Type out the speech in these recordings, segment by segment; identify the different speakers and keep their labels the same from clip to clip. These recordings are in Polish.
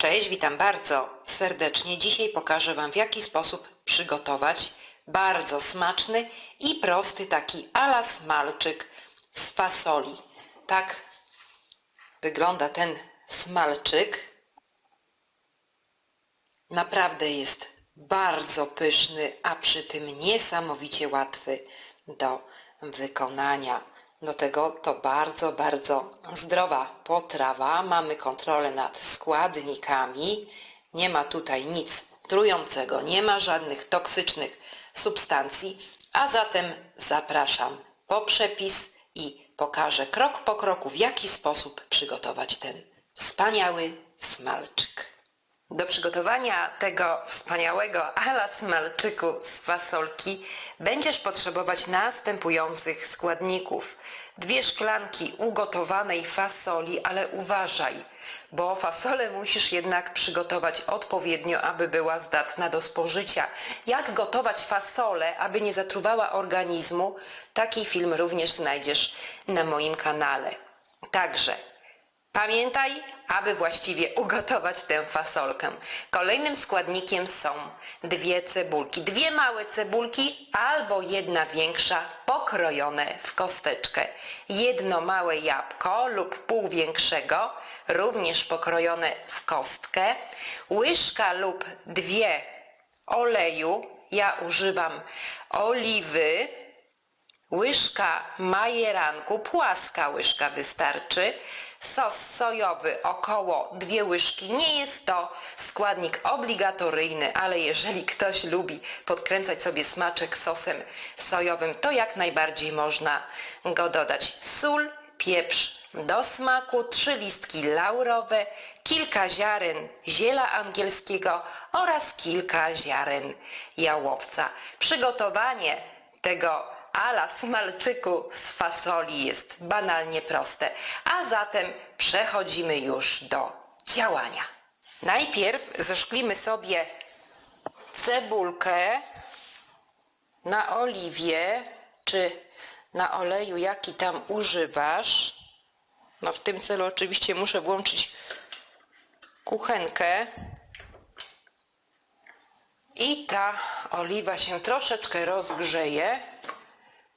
Speaker 1: Cześć, witam bardzo serdecznie. Dzisiaj pokażę Wam w jaki sposób przygotować bardzo smaczny i prosty taki ala smalczyk z fasoli. Tak wygląda ten smalczyk. Naprawdę jest bardzo pyszny, a przy tym niesamowicie łatwy do wykonania. Do tego to bardzo, bardzo zdrowa potrawa. Mamy kontrolę nad składnikami. Nie ma tutaj nic trującego, nie ma żadnych toksycznych substancji, a zatem zapraszam po przepis i pokażę krok po kroku, w jaki sposób przygotować ten wspaniały smalczyk. Do przygotowania tego wspaniałego ala smalczyku z fasolki będziesz potrzebować następujących składników. Dwie szklanki ugotowanej fasoli, ale uważaj, bo fasolę musisz jednak przygotować odpowiednio, aby była zdatna do spożycia. Jak gotować fasolę, aby nie zatruwała organizmu? Taki film również znajdziesz na moim kanale. Także Pamiętaj, aby właściwie ugotować tę fasolkę. Kolejnym składnikiem są dwie cebulki. Dwie małe cebulki albo jedna większa pokrojone w kosteczkę. Jedno małe jabłko lub pół większego, również pokrojone w kostkę. Łyżka lub dwie oleju. Ja używam oliwy łyżka majeranku, płaska łyżka wystarczy, sos sojowy około dwie łyżki. Nie jest to składnik obligatoryjny, ale jeżeli ktoś lubi podkręcać sobie smaczek sosem sojowym, to jak najbardziej można go dodać. Sól, pieprz do smaku, trzy listki laurowe, kilka ziaren ziela angielskiego oraz kilka ziaren jałowca. Przygotowanie tego ala smalczyku z fasoli jest banalnie proste. A zatem przechodzimy już do działania. Najpierw zeszklimy sobie cebulkę na oliwie czy na oleju, jaki tam używasz. No w tym celu oczywiście muszę włączyć kuchenkę. I ta oliwa się troszeczkę rozgrzeje.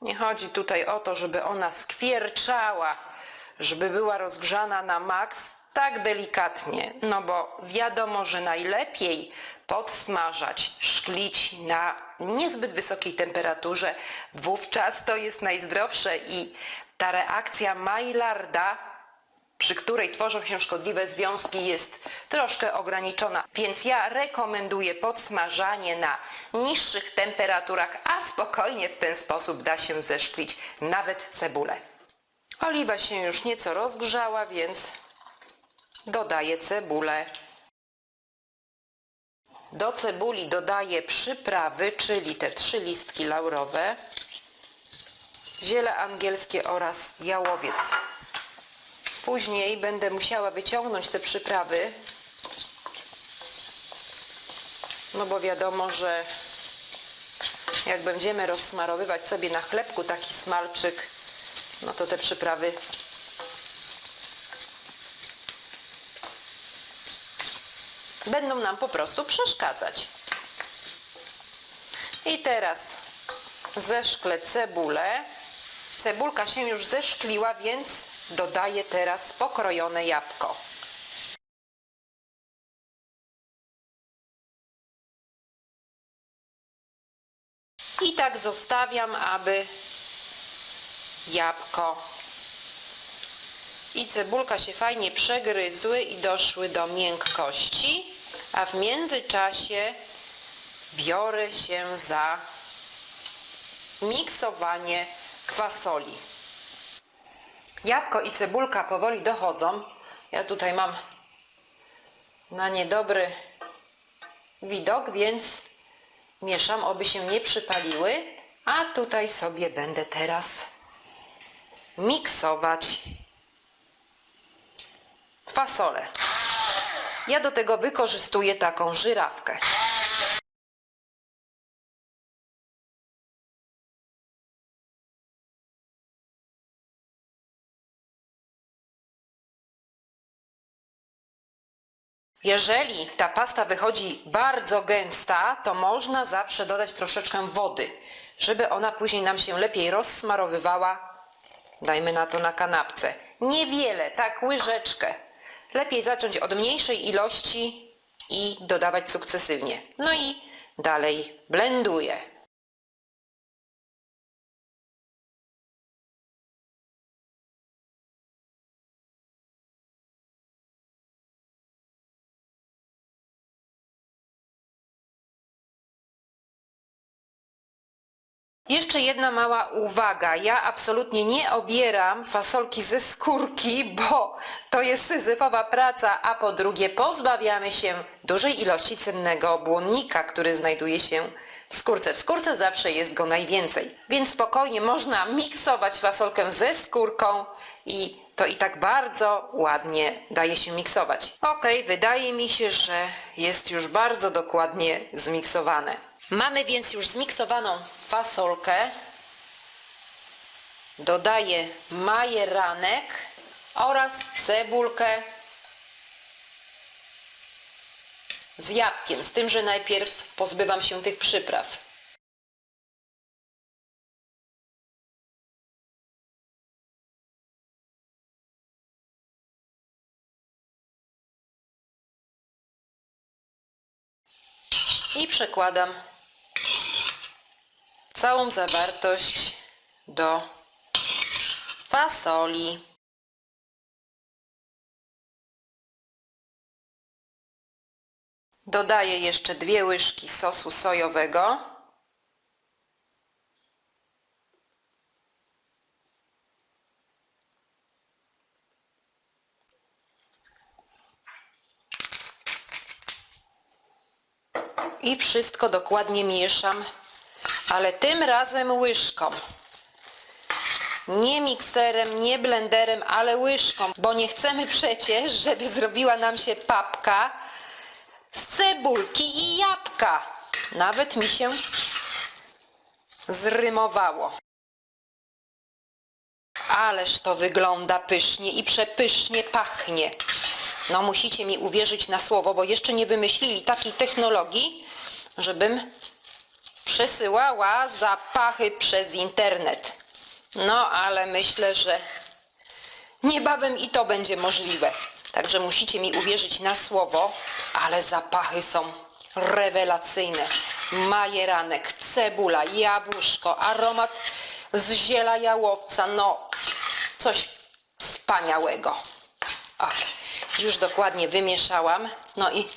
Speaker 1: Nie chodzi tutaj o to, żeby ona skwierczała, żeby była rozgrzana na maks, tak delikatnie, no bo wiadomo, że najlepiej podsmażać, szklić na niezbyt wysokiej temperaturze, wówczas to jest najzdrowsze i ta reakcja Maillarda przy której tworzą się szkodliwe związki jest troszkę ograniczona, więc ja rekomenduję podsmażanie na niższych temperaturach, a spokojnie w ten sposób da się zeszklić nawet cebulę. Oliwa się już nieco rozgrzała, więc dodaję cebulę. Do cebuli dodaję przyprawy, czyli te trzy listki laurowe, ziele angielskie oraz jałowiec. Później będę musiała wyciągnąć te przyprawy, no bo wiadomo, że jak będziemy rozsmarowywać sobie na chlebku taki smalczyk, no to te przyprawy będą nam po prostu przeszkadzać. I teraz zeszklę cebulę. Cebulka się już zeszkliła, więc dodaję teraz pokrojone jabłko. I tak zostawiam, aby jabłko i cebulka się fajnie przegryzły i doszły do miękkości, a w międzyczasie biorę się za miksowanie fasoli. Jabłko i cebulka powoli dochodzą. Ja tutaj mam na niedobry widok, więc mieszam, oby się nie przypaliły. A tutaj sobie będę teraz miksować fasolę. Ja do tego wykorzystuję taką żyrawkę. Jeżeli ta pasta wychodzi bardzo gęsta, to można zawsze dodać troszeczkę wody, żeby ona później nam się lepiej rozsmarowywała. Dajmy na to na kanapce. Niewiele, tak łyżeczkę. Lepiej zacząć od mniejszej ilości i dodawać sukcesywnie. No i dalej blenduję. Jeszcze jedna mała uwaga. Ja absolutnie nie obieram fasolki ze skórki, bo to jest syzyfowa praca, a po drugie pozbawiamy się dużej ilości cennego błonnika, który znajduje się w skórce. W skórce zawsze jest go najwięcej, więc spokojnie można miksować fasolkę ze skórką i to i tak bardzo ładnie daje się miksować. Ok, wydaje mi się, że jest już bardzo dokładnie zmiksowane. Mamy więc już zmiksowaną fasolkę. Dodaję majeranek oraz cebulkę z jabłkiem, z tym, że najpierw pozbywam się tych przypraw. I przekładam całą zawartość do fasoli. Dodaję jeszcze dwie łyżki sosu sojowego. I wszystko dokładnie mieszam, ale tym razem łyżką. Nie mikserem, nie blenderem, ale łyżką, bo nie chcemy przecież, żeby zrobiła nam się papka z cebulki i jabłka. Nawet mi się zrymowało. Ależ to wygląda pysznie i przepysznie pachnie. No musicie mi uwierzyć na słowo, bo jeszcze nie wymyślili takiej technologii, żebym przesyłała zapachy przez internet. No ale myślę, że niebawem i to będzie możliwe. Także musicie mi uwierzyć na słowo, ale zapachy są rewelacyjne. Majeranek, cebula, jabłuszko, aromat z ziela jałowca, no coś wspaniałego. Już dokładnie wymieszałam. No i,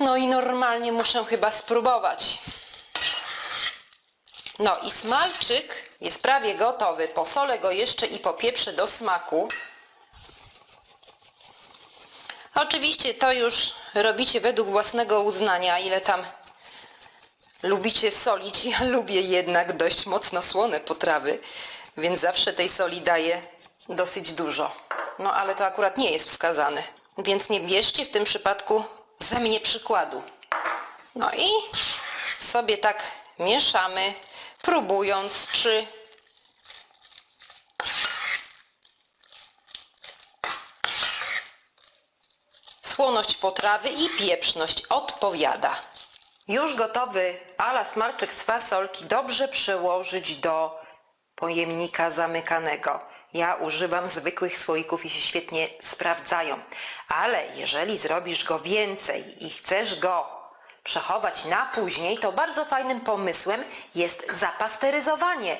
Speaker 1: no i normalnie muszę chyba spróbować. No i smalczyk jest prawie gotowy. Posolę go jeszcze i popieprzę do smaku. Oczywiście to już robicie według własnego uznania, ile tam lubicie solić. Ja lubię jednak dość mocno słone potrawy, więc zawsze tej soli daję dosyć dużo. No ale to akurat nie jest wskazane, więc nie bierzcie w tym przypadku ze mnie przykładu. No i sobie tak mieszamy, próbując, czy słoność potrawy i pieprzność odpowiada. Już gotowy ala smalczyk z fasolki dobrze przełożyć do pojemnika zamykanego. Ja używam zwykłych słoików i się świetnie sprawdzają. Ale jeżeli zrobisz go więcej i chcesz go przechować na później, to bardzo fajnym pomysłem jest zapasteryzowanie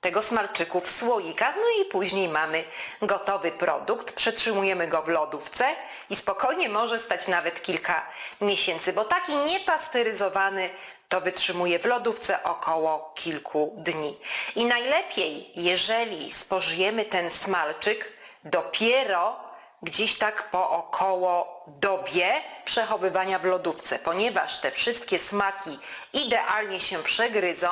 Speaker 1: tego smalczyku w słoikach, no i później mamy gotowy produkt, przetrzymujemy go w lodówce i spokojnie może stać nawet kilka miesięcy, bo taki niepasteryzowany to wytrzymuje w lodówce około kilku dni. I najlepiej, jeżeli spożyjemy ten smalczyk dopiero gdzieś tak po około dobie przechowywania w lodówce, ponieważ te wszystkie smaki idealnie się przegryzą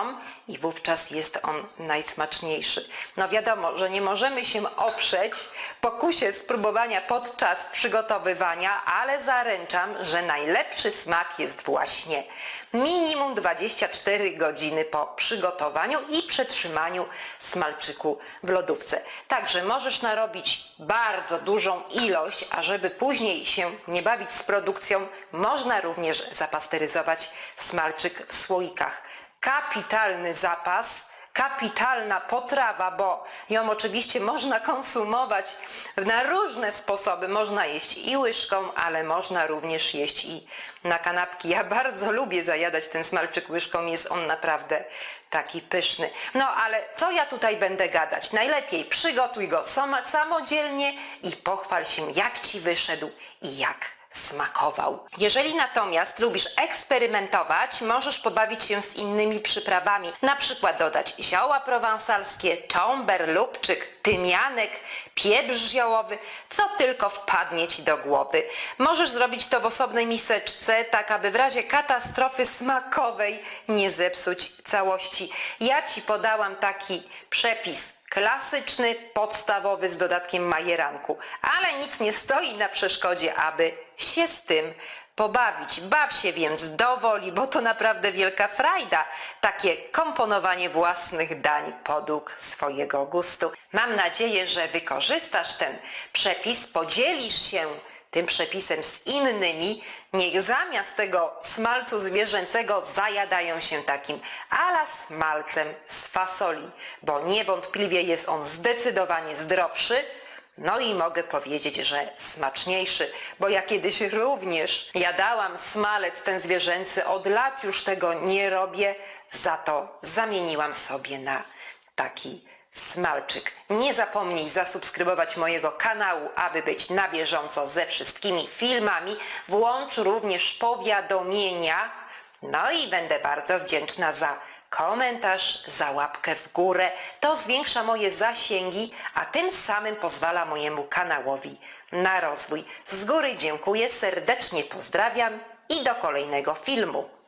Speaker 1: i wówczas jest on najsmaczniejszy. No wiadomo, że nie możemy się oprzeć pokusie spróbowania podczas przygotowywania, ale zaręczam, że najlepszy smak jest właśnie minimum 24 godziny po przygotowaniu i przetrzymaniu smalczyku w lodówce. Także możesz narobić bardzo dużą ilość, a żeby później się nie bawić z produkcją, można również zapasteryzować smalczyk w słoikach. Kapitalny zapas, kapitalna potrawa, bo ją oczywiście można konsumować na różne sposoby. Można jeść i łyżką, ale można również jeść i na kanapki. Ja bardzo lubię zajadać ten smalczyk łyżką, jest on naprawdę taki pyszny. No ale co ja tutaj będę gadać? Najlepiej przygotuj go samodzielnie i pochwal się, jak ci wyszedł i jak smakował. Jeżeli natomiast lubisz eksperymentować, możesz pobawić się z innymi przyprawami, na przykład dodać zioła prowansalskie, czomber, lubczyk, tymianek, pieprz ziołowy, co tylko wpadnie ci do głowy. Możesz zrobić to w osobnej miseczce, tak aby w razie katastrofy smakowej nie zepsuć całości. Ja ci podałam taki przepis klasyczny, podstawowy z dodatkiem majeranku, ale nic nie stoi na przeszkodzie, aby się z tym pobawić. Baw się więc do woli, bo to naprawdę wielka frajda, takie komponowanie własnych dań podług swojego gustu. Mam nadzieję, że wykorzystasz ten przepis, podzielisz się tym przepisem z innymi, niech zamiast tego smalcu zwierzęcego zajadają się takim ala smalcem z fasoli, bo niewątpliwie jest on zdecydowanie zdrowszy, no i mogę powiedzieć, że smaczniejszy, bo ja kiedyś również jadałam smalec ten zwierzęcy, od lat już tego nie robię, za to zamieniłam sobie na taki smalczyk. Nie zapomnij zasubskrybować mojego kanału, aby być na bieżąco ze wszystkimi filmami. Włącz również powiadomienia. No i będę bardzo wdzięczna za komentarz, za łapkę w górę. To zwiększa moje zasięgi, a tym samym pozwala mojemu kanałowi na rozwój. Z góry dziękuję, serdecznie pozdrawiam i do kolejnego filmu.